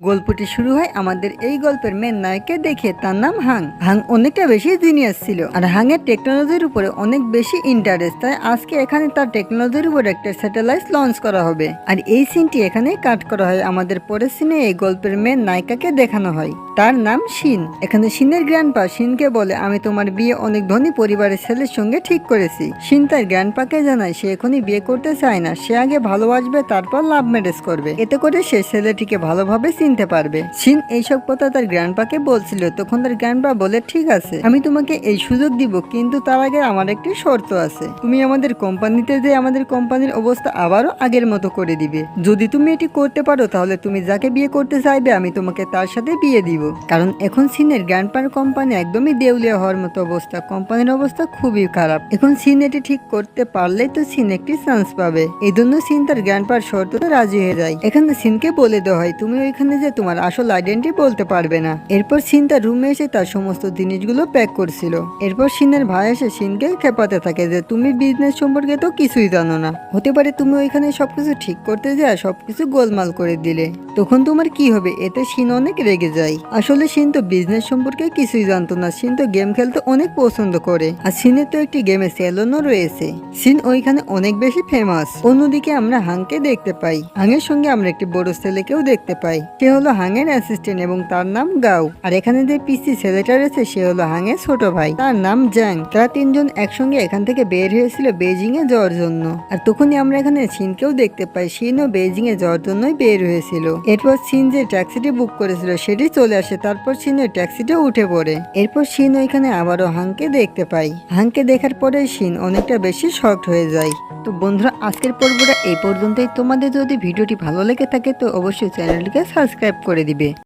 গল্পটি শুরু হয় আমাদের এই গল্পের মেন নায়ককে দেখে, তার নাম হাং। হাং অনেকটা বেশি জিনিয়াস ছিল আর হাংয়ের টেকনোলজির উপরে অনেক বেশি ইন্টারেস্ট তাই আজকে এখানে তার টেকনোলজির উপর একটা স্যাটেলাইট লঞ্চ করা হবে। আর এই সিনটি এখানে কাট করা হয়। আমাদের পরের সিনে এই গল্পের মেন নায়িকাকে দেখানো হয়। তার নাম শিন। এখানে শিনের গ্র্যান্ডপা শিনকে বলে, আমি তোমার বিয়ে অনেক ধনী পরিবারের ছেলের সঙ্গে ঠিক করেছি। শিন তার গ্র্যান্ডপাকে জানায়, সে এখনই বিয়ে করতে চায় না। সে আগে ভালোবাসবে, তারপর লাভ ম্যারেজ করবে। এতে করে সে ছেলেটিকে ভালোভাবে চিনতে পারবে। শিন এইসব কথা তার গ্র্যান্ডপাকে বলছিল। তখন তার গ্র্যান্ডপা বলে, ঠিক আছে, আমি তোমাকে এই সুযোগ দিব, কিন্তু তার আগে আমার একটি শর্ত আছে। তুমি আমাদের কোম্পানিতে যে আমাদের কোম্পানির অবস্থা আবারও আগের মতো করে দিবে। যদি তুমি এটি করতে পারো, তাহলে তুমি যাকে বিয়ে করতে চাইবে, আমি তোমাকে তার সাথে বিয়ে দিব। কারণ এখন সিনের গ্র্যান্ডপার কোম্পানি একদমই দেউলিয়া হওয়ার মতো অবস্থা। কোম্পানির অবস্থা খুবই খারাপ। এখন সিন এটি ঠিক করতে পারলেই তো সিন একটি চান্স পাবে। এই জন্য সিন তার গ্র্যান্ডপার শর্ততে রাজি হয়ে যায়। এখানে সিনকে বলে দেওয়া হয়, তুমি ওইখানে যে তোমার আসল আইডেন্টি বলতে পারবে না। এরপর সিন তার রুমে এসে তার সমস্ত জিনিসগুলো প্যাক করছিল। এরপর সিনের ভাই এসে সিনকে খেপাতে থাকে যে, তুমি বিজনেস সম্পর্কে তো কিছুই জানো না। হতে পারে তুমি ওইখানে সবকিছু ঠিক করতে যা সবকিছু গোলমাল করে দিলে। তখন তোমার কি হবে? এতে সিন অনেক রেগে যায়। আসলে সিন তো বিজনেস সম্পর্কে কিছুই জানতো না। সিন তো গেম খেলতে অনেক পছন্দ করে। আর সিনের তো একটি গেমে সেলনও রয়েছে। সিন ওইখানে অনেক বেশি ফেমাস অন্যদিকে আমরা হাংকে দেখতে পাই। হাংয়ের সঙ্গে আমরা একটি বড় ছেলেকেও দেখতে পাই। সে হলো হাংয়ের অ্যাসিস্ট্যান্ট এবং তার নাম গাও। আর এখানে যে পিসি ছেলেটা রয়েছে, সে হলো হাংয়ের ছোট ভাই। তার নাম জ্যাং। তারা তিনজন একসঙ্গে এখান থেকে বের হয়েছিল বেজিং এ যাওয়ার জন্য। আর তখনই আমরা এখানে সিনকেও দেখতে পাই। সিনও বেজিং এ যাওয়ার জন্যই বের হয়েছিল। এরপর সিন যে ট্যাক্সিটি বুক করেছিল, সেটি চলে আসে, তারপর সিন ওই ট্যাক্সিতে উঠে পড়ে। এরপর সিন ওইখানে আবারও হাংকে দেখতে পাই হাংকে দেখার পরে সিন অনেকটা বেশি শক্ট হয়ে যায়। তো বন্ধুরা, আজকের পর্বটা এই পর্যন্তই। তোমাদের যদি ভিডিওটি ভালো লেগে থাকে, তো অবশ্যই চ্যানেলটিকে সাবস্ক্রাইব করে দিবে।